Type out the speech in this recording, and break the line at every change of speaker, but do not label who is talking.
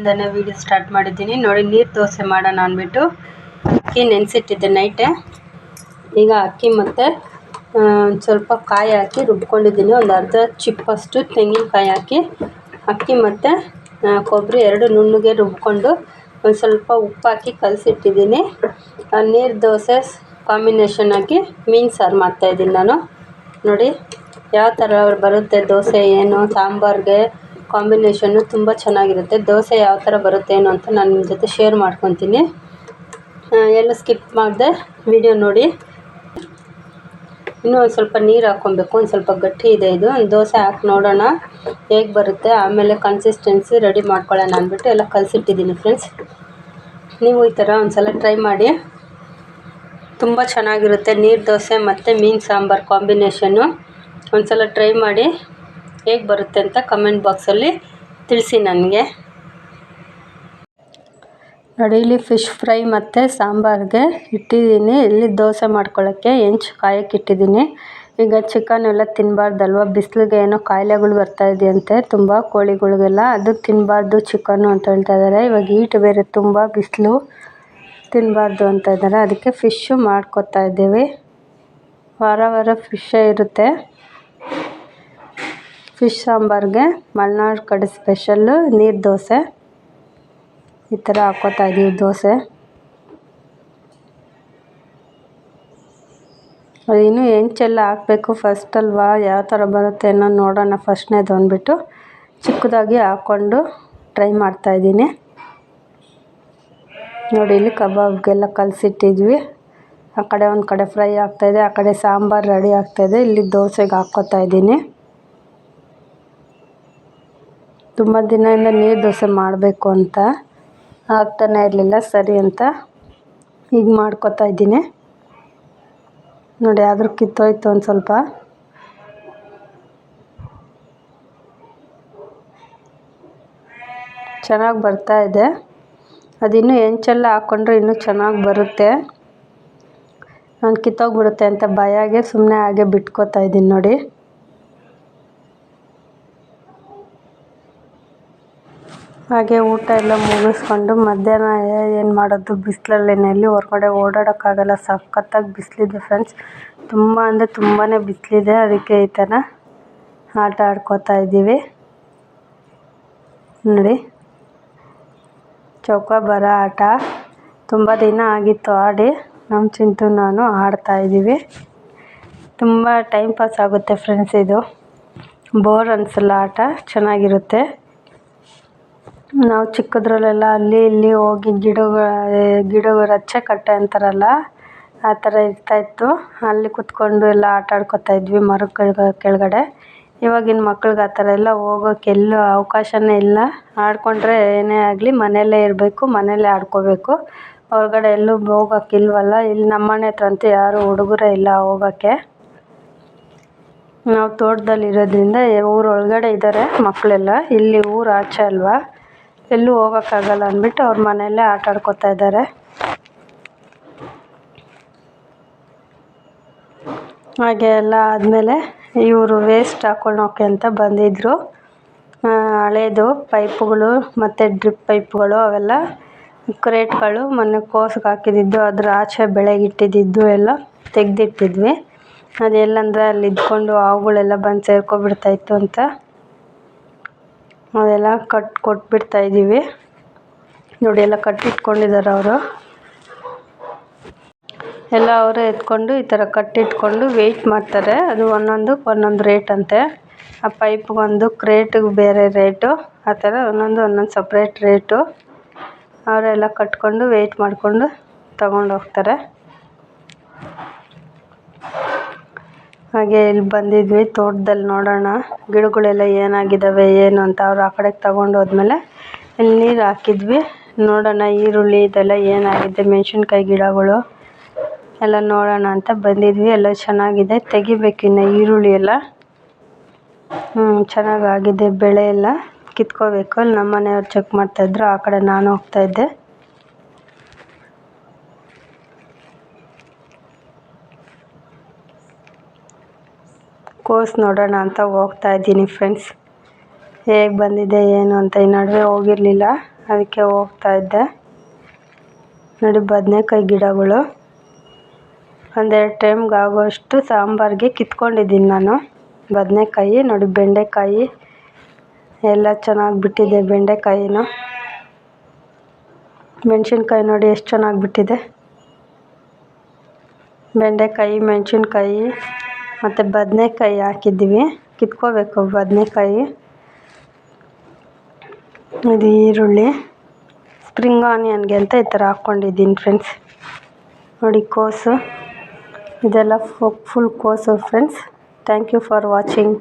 ಇಂದನೇ video start ಮಾಡಿದ್ದೀನಿ. ನೋಡಿ, ನೀರು ದೋಸೆ ಮಾಡೋಣ ಅಂದ್ಬಿಟ್ಟು ಅಕ್ಕಿ ನೆನೆಸಿಟ್ಟಿದ್ದೆ ನೈಟೆ ಈಗ ಅಕ್ಕಿ ಮತ್ತು ಸ್ವಲ್ಪ ಕಾಯಿ ಹಾಕಿ ರುಬ್ಕೊಂಡಿದ್ದೀನಿ. ಒಂದು ಅರ್ಧ ಚಿಪ್ಪಷ್ಟು ತೆಂಗಿನಕಾಯಿ ಹಾಕಿ ಅಕ್ಕಿ ಮತ್ತು ಕೊಬ್ಬರಿ ಎರಡು ನುಣ್ಣಗೆ ರುಬ್ಕೊಂಡು ಒಂದು ಸ್ವಲ್ಪ ಉಪ್ಪು ಹಾಕಿ ಕಲಸಿಟ್ಟಿದ್ದೀನಿ. ನೀರು ದೋಸೆ ಕಾಂಬಿನೇಷನ್ ಹಾಕಿ ಮೀನು ಸಾರು ಮಾಡ್ತಾಯಿದ್ದೀನಿ ನಾನು. ನೋಡಿ, ಯಾವ ಥರ ಬರುತ್ತೆ ದೋಸೆ, ಏನು, ಸಾಂಬಾರಿಗೆ ಕಾಂಬಿನೇಷನ್ನು ತುಂಬ ಚೆನ್ನಾಗಿರುತ್ತೆ. ದೋಸೆ ಯಾವ ಥರ ಬರುತ್ತೆ ಏನು ಅಂತ ನಾನು ನಿಮ್ಮ ಜೊತೆ ಶೇರ್ ಮಾಡ್ಕೊತೀನಿ. ಎಲ್ಲ ಸ್ಕಿಪ್ ಮಾಡಿದೆ. ವಿಡಿಯೋ ನೋಡಿ. ಇನ್ನೂ ಒಂದು ಸ್ವಲ್ಪ ನೀರು ಹಾಕ್ಕೊಬೇಕು. ಒಂದು ಸ್ವಲ್ಪ ಗಟ್ಟಿ ಇದೆ ಇದು. ದೋಸೆ ಹಾಕಿ ನೋಡೋಣ. ಹೇಗೆ ಬರುತ್ತೆ? ಆಮೇಲೆ ಕನ್ಸಿಸ್ಟೆನ್ಸಿ ರೆಡಿ ಮಾಡ್ಕೊಳ್ಳೋಣ ಅಂದ್ಬಿಟ್ಟು ಎಲ್ಲ ಕಲಸಿಟ್ಟಿದ್ದೀನಿ ಫ್ರೆಂಡ್ಸ್ ನೀವು ಈ ಥರ ಒಂದು ಸಲ ಟ್ರೈ ಮಾಡಿ. ತುಂಬ ಚೆನ್ನಾಗಿರುತ್ತೆ ನೀರು ದೋಸೆ ಮತ್ತು ಮೀನು ಸಾಂಬಾರು ಕಾಂಬಿನೇಷನ್ನು. ಒಂದು ಸಲ ಟ್ರೈ ಮಾಡಿ. ಹೇಗೆ ಬರುತ್ತೆ ಅಂತ ಕಮೆಂಟ್ ಬಾಕ್ಸಲ್ಲಿ ತಿಳಿಸಿ ನನಗೆ. ನೋಡಿ, ಇಲ್ಲಿ ಫಿಶ್ ಫ್ರೈ ಮತ್ತು ಸಾಂಬಾರಿಗೆ ಇಟ್ಟಿದ್ದೀನಿ. ಇಲ್ಲಿ ದೋಸೆ ಮಾಡ್ಕೊಳ್ಳೋಕ್ಕೆ ಹೆಂಚು ಕಾಯಕ್ಕೆ ಇಟ್ಟಿದ್ದೀನಿ. ಈಗ ಚಿಕನ್ ಎಲ್ಲ ತಿನ್ನಬಾರ್ದಲ್ವ ಬಿಸಿಲಿಗೆ ಏನೋ ಕಾಯಿಲೆಗಳು ಬರ್ತಾ ಇದೆಯಂತೆ. ತುಂಬ ಕೋಳಿಗಳಿಗೆಲ್ಲ ಅದು ತಿನ್ನಬಾರ್ದು ಚಿಕನ್ನು ಅಂತ ಹೇಳ್ತಾ ಇದ್ದಾರೆ. ಇವಾಗ ಈಟ್ ಬೇರೆ, ತುಂಬ ಬಿಸಿಲು ತಿನ್ನಬಾರ್ದು ಅಂತ ಇದ್ದಾರೆ. ಅದಕ್ಕೆ ಫಿಶ್ಶು ಮಾಡ್ಕೊತಾ ಇದ್ದೀವಿ. ವಾರ ವಾರ ಫಿಶ್ಶೇ ಇರುತ್ತೆ. ಫಿಶ್ ಸಾಂಬಾರಿಗೆ ಮಲೆನಾಡು ಕಡೆ ಸ್ಪೆಷಲ್ಲು ನೀರು ದೋಸೆ. ಈ ಥರ ಹಾಕೋತಾ ಇದ್ದೀವಿ ದೋಸೆ. ಇನ್ನೂ ಹೆಂಚೆಲ್ಲ ಹಾಕಬೇಕು ಫಸ್ಟ್ ಅಲ್ವಾ, ಯಾವ ಥರ ಬರುತ್ತೆ ಅನ್ನೋ ನೋಡೋಣ ಫಸ್ಟ್ನೇದು ಅಂದ್ಬಿಟ್ಟು ಚಿಕ್ಕದಾಗಿ ಹಾಕ್ಕೊಂಡು ಟ್ರೈ ಮಾಡ್ತಾಯಿದ್ದೀನಿ ನೋಡಿ, ಇಲ್ಲಿ ಕಬಾಬ್ಗೆಲ್ಲ ಕಲಸಿಟ್ಟಿದ್ವಿ. ಆ ಕಡೆ ಒಂದು ಕಡೆ ಫ್ರೈ ಆಗ್ತಾಯಿದೆ ಆ ಕಡೆ ಸಾಂಬಾರು ರೆಡಿ ಆಗ್ತಾಯಿದೆ ಇಲ್ಲಿ ದೋಸೆಗೆ ಹಾಕ್ಕೋತಾ ಇದ್ದೀನಿ. ತುಂಬ ದಿನದಿಂದ ನೀರು ದೋಸೆ ಮಾಡಬೇಕು ಅಂತ. ಆಗ್ತಾನೆ ಇರಲಿಲ್ಲ, ಸರಿ ಅಂತ ಈಗ ಮಾಡ್ಕೊತಾ ಇದ್ದೀನಿ. ನೋಡಿ, ಆದರೂ ಕಿತ್ತೋಯ್ತು ಒಂದು ಸ್ವಲ್ಪ. ಚೆನ್ನಾಗಿ ಬರ್ತಾ ಇದೆ. ಅದಿನ್ನೂ ಹೆಂಚೆಲ್ಲ ಹಾಕ್ಕೊಂಡ್ರೆ ಇನ್ನೂ ಚೆನ್ನಾಗಿ ಬರುತ್ತೆ. ನಾನು ಕಿತ್ತೋಗ್ಬಿಡುತ್ತೆ ಅಂತ ಭಯಾಗೆ ಸುಮ್ಮನೆ ಹಾಗೆ ಬಿಟ್ಕೋತಾ ಇದ್ದೀನಿ ನೋಡಿ. ಹಾಗೆ ಊಟ ಎಲ್ಲ ಮುಗಿಸ್ಕೊಂಡು ಮಧ್ಯಾಹ್ನ ಏನು ಮಾಡೋದು, ಬಿಸಿಲಲ್ಲಿ ಎಲ್ಲಿ ಹೊರ್ಗಡೆ ಓಡಾಡೋಕ್ಕಾಗಲ್ಲ, ಸಖತ್ತಾಗಿ ಬಿಸಿಲಿದೆ ಫ್ರೆಂಡ್ಸ್ ತುಂಬ ಅಂದರೆ ತುಂಬಾ ಬಿಸಿಲಿದೆ, ಅದಕ್ಕೆ ಈ ಥರ ಆಟ ಆಡ್ಕೋತಾ ಇದ್ದೀವಿ. ನೋಡಿ ಚೌಕಾಬಾರ ಆಟ. ತುಂಬ ದಿನ ಆಗಿತ್ತು ಆಡಿ ನಮ್ಮ ಚಿಂಟು ನಾನು ಆಡ್ತಾ ಇದ್ದೀವಿ. ತುಂಬ ಟೈಮ್ ಪಾಸ್ ಆಗುತ್ತೆ ಫ್ರೆಂಡ್ಸ್ ಇದು. ಬೋರ್ ಅನಿಸಲ್ಲ ಆಟ, ಚೆನ್ನಾಗಿರುತ್ತೆ. ನಾವು ಚಿಕ್ಕದ್ರಲ್ಲೆಲ್ಲ ಅಲ್ಲಿ ಇಲ್ಲಿ ಹೋಗಿ ಗಿಡಗಳ ಗಿಡಗಳ ರಚ್ಚೆ ಕಟ್ಟೆ ಅಂತಾರಲ್ಲ, ಆ ಥರ ಇರ್ತಾಯಿತ್ತು ಅಲ್ಲಿ ಕುತ್ಕೊಂಡು ಎಲ್ಲ ಆಟ ಆಡ್ಕೊತಾ ಇದ್ವಿ ಮರದ ಕೆಳಗಡೆ. ಇವಾಗಿನ ಮಕ್ಳಿಗೆ ಆ ಥರ ಎಲ್ಲ ಹೋಗೋಕೆ ಎಲ್ಲೂ ಅವಕಾಶನೇ ಇಲ್ಲ. ಆಡಿಕೊಂಡ್ರೆ ಏನೇ ಆಗಲಿ ಮನೆಯಲ್ಲೇ ಇರಬೇಕು, ಮನೆಯಲ್ಲೇ ಆಡ್ಕೋಬೇಕು. ಹೊರಗಡೆ ಎಲ್ಲೂ ಹೋಗೋಕೆ ಇಲ್ವಲ್ಲ, ಇಲ್ಲಿ ನಮ್ಮ ಮನೆ ಹತ್ರ ಅಂತೂ ಯಾರೂ ಹುಡುಗರೇ ಇಲ್ಲ ಹೋಗೋಕ್ಕೆ ನಾವು ತೋಟದಲ್ಲಿ ಇರೋದ್ರಿಂದ ಊರ ಒಳಗಡೆ ಇದ್ದಾರೆ ಮಕ್ಕಳೆಲ್ಲ. ಇಲ್ಲಿ ಊರು ಆಚೆ ಅಲ್ವಾ? ಎಲ್ಲೂ ಹೋಗೋಕ್ಕಾಗಲ್ಲ ಅಂದ್ಬಿಟ್ಟು ಅವ್ರ ಮನೆಯಲ್ಲೇ ಆಟ ಆಡ್ಕೊತಾ ಇದ್ದಾರೆ. ಹಾಗೆ ಎಲ್ಲ ಆದಮೇಲೆ ಇವರು ವೇಸ್ಟ್ ಹಾಕೊಳ್ಳೋಕೆ ಅಂತ ಬಂದಿದ್ದರು ಹಳೇದು ಪೈಪುಗಳು ಮತ್ತು ಡ್ರಿಪ್ ಪೈಪ್ಗಳು ಅವೆಲ್ಲ ಕ್ರೇಟ್ಗಳು ಮೊನ್ನೆ ಕೋಸ್ಗೆ ಹಾಕಿದ್ದಿದ್ದು ಅದ್ರ ಆಚೆ ಬೆಳೆಗಿಟ್ಟಿದ್ದು ಎಲ್ಲ ತೆಗೆದಿಟ್ಟಿದ್ವಿ. ಅದು ಎಲ್ಲಂದ್ರೆ ಅಲ್ಲಿ ಇದ್ಕೊಂಡು ಹಾವುಗಳೆಲ್ಲ ಬಂದು ಸೇರ್ಕೊಬಿಡ್ತಾಯಿತ್ತು ಅಂತ ಅದೆಲ್ಲ ಕಟ್ ಕೊಟ್ಬಿಡ್ತಾ ಇದ್ದೀವಿ. ನೋಡಿ ಎಲ್ಲ ಕಟ್ಟಿಟ್ಕೊಂಡಿದ್ದಾರೆ ಅವರು. ಎಲ್ಲ ಅವರೇ ಎತ್ಕೊಂಡು ಈ ಥರ ಕಟ್ಟಿಟ್ಕೊಂಡು ವೆಯ್ಟ್ ಮಾಡ್ತಾರೆ. ಅದು ಒಂದೊಂದಕ್ಕೆ ಒಂದೊಂದು ರೇಟ್ ಅಂತೆ. ಆ ಪೈಪ್ಗೊಂದು ಕ್ರೇಟಿಗೆ ಬೇರೆ ರೇಟು ಆ ಥರ ಒಂದೊಂದು ಒಂದೊಂದು ಸಪ್ರೇಟ್ ರೇಟು ಅವರೆಲ್ಲ ಕಟ್ಕೊಂಡು ವೆಯ್ಟ್ ಮಾಡಿಕೊಂಡು ತಗೊಂಡು ಹೋಗ್ತಾರೆ. ಹಾಗೆ ಇಲ್ಲಿ ಬಂದಿದ್ವಿ, ತೋಟದಲ್ಲಿ ನೋಡೋಣ. ಗಿಡಗಳೆಲ್ಲ ಏನಾಗಿದ್ದಾವೆ ಏನು ಅಂತ ಅವ್ರು ಆ ಕಡೆಗೆ ತಗೊಂಡು ಹೋದ್ಮೇಲೆ ಇಲ್ಲಿ ನೀರು ಹಾಕಿದ್ವಿ. ನೋಡೋಣ, ಈರುಳ್ಳಿ ಇದೆಲ್ಲ ಏನಾಗಿದೆ, ಮೆಣಸಿನ್ಕಾಯಿ ಗಿಡಗಳು ಎಲ್ಲ ನೋಡೋಣ ಅಂತ ಬಂದಿದ್ವಿ. ಎಲ್ಲ ಚೆನ್ನಾಗಿದೆ, ತೆಗಿಬೇಕು ಇನ್ನು ಈರುಳ್ಳಿ ಎಲ್ಲ. ಹ್ಞೂ ಚೆನ್ನಾಗಾಗಿದೆ, ಬೆಳೆ ಎಲ್ಲ ಕಿತ್ಕೋಬೇಕು. ಅಲ್ಲಿ ನಮ್ಮ ಮನೆಯವ್ರು ಚೆಕ್ ಮಾಡ್ತಾಯಿದ್ರು ಆ ಕಡೆ ನಾನು ಹೋಗ್ತಾಯಿದ್ದೆ ಕೋಸು ನೋಡೋಣ ಅಂತ ಹೋಗ್ತಾ ಇದ್ದೀನಿ ಫ್ರೆಂಡ್ಸ್. ಹೇಗೆ ಬಂದಿದೆ, ಏನು ಅಂತ ಈ ನಡುವೆ ಹೋಗಿರಲಿಲ್ಲ. ಅದಕ್ಕೆ ಹೋಗ್ತಾ ಇದ್ದೆ. ನೋಡಿ ಬದನೆಕಾಯಿ ಗಿಡಗಳು. ಒಂದೆರಡು ಟೈಮ್ಗೆ ಆಗೋಷ್ಟು ಸಾಂಬಾರಿಗೆ ಕಿತ್ಕೊಂಡಿದ್ದೀನಿ ನಾನು. ಬದನೆಕಾಯಿ, ನೋಡಿ ಬೆಂಡೆಕಾಯಿ. ಎಲ್ಲ ಚೆನ್ನಾಗಿ ಬಿಟ್ಟಿದೆ ಬೆಂಡೆಕಾಯಿನ. ಮೆಣಸಿನ್ಕಾಯಿ ನೋಡಿ ಎಷ್ಟು ಚೆನ್ನಾಗಿ ಬಿಟ್ಟಿದೆ. ಬೆಂಡೆಕಾಯಿ, ಮೆಣಸಿನ್ಕಾಯಿ. ಮತ್ತು ಬದನೆಕಾಯಿ ಹಾಕಿದ್ದೀವಿ. ಕಿತ್ಕೋಬೇಕು ಬದನೆಕಾಯಿ. ಇದು ಈರುಳ್ಳಿ ಸ್ಪ್ರಿಂಗ್ ಆನಿಯನ್ಗೆ ಅಂತ ಈ ಥರ ಹಾಕ್ಕೊಂಡಿದ್ದೀನಿ ಫ್ರೆಂಡ್ಸ್ ನೋಡಿ ಕೋಸು. ಇದೆಲ್ಲ ಫುಲ್ ಕೋಸು friends thank you for watching